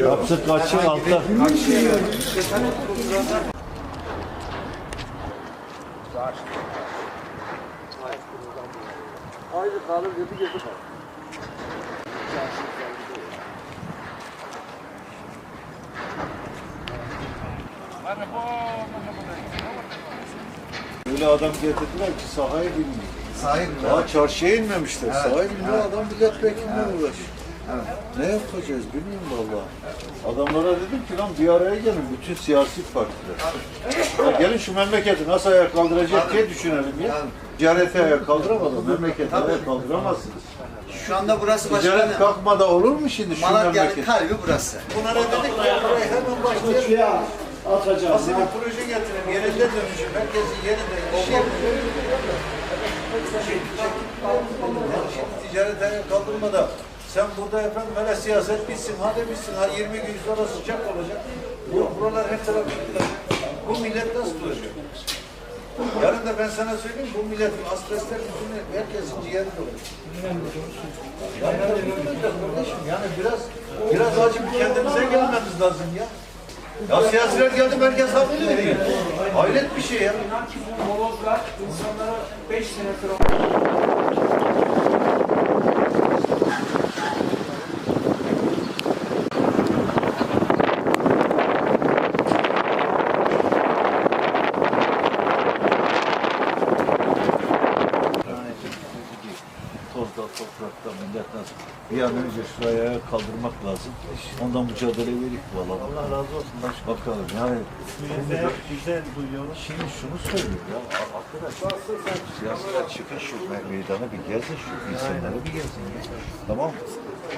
Yaptık kaçı altta. Haydi kalır dedi getir. Öyle adam getirdiler ki sahayı bilmiyor. Sahip Daha çarşıya inmemişler. Sahayı bilmiyor adam milletvekiliyle uğraşıyor. Ne yapacağız bilmiyorum valla. Adamlara dedim ki lan bir araya gelin bütün siyasi partiler. Ya gelin şu memleketi nasıl ayağa kaldıracak diye düşünelim ya. Ticareti ayağa kaldıramadı. Memleketi ayağa kaldıramazsınız. Şu anda burası Ticaret başkanım. kalkmadan olur mu şimdi şu Malatya'nın memleket? kalbi burası. Bunlara dedik ki burayı hemen başlayalım. Atacağız. Aslında proje getirelim. Yerinde dönüşüm. Herkesin yerinde. Yapıyor. Şimdi ticaret ayağa kaldırmada sen burada efendim böyle siyaset bitsin, hadi bitsin, ha 20 gün sonra sıcak olacak. Bu, buralar her taraf. Bu millet nasıl duracak? Yarın da ben sana söyleyeyim, bu milletin asbestler yüzünden herkesin ciğeri dolacak. Yani, kardeşim, yani biraz biraz acı bir kendimize gelmemiz lazım ya. Ya siyasiler geldi merkez haklı değil. Hayret bir şey ya. İnan ki bu molozlar insanlara 5 senedir Tozda, toprakta, millet nasıl? Bir an önce şuraya kaldırmak lazım. Ondan mücadele verip valla. Allah razı olsun. Bakalım yani. Güzel duyuyoruz. Şimdi şunu söylüyor ya arkadaşlar. Siyasiler çıkın şu me- meydana bir gezin şu insanları bir gezin ya. Tamam mı?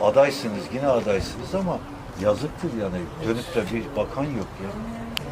Adaysınız yine adaysınız ama yazıktır yani. Dönüp de bir bakan yok ya.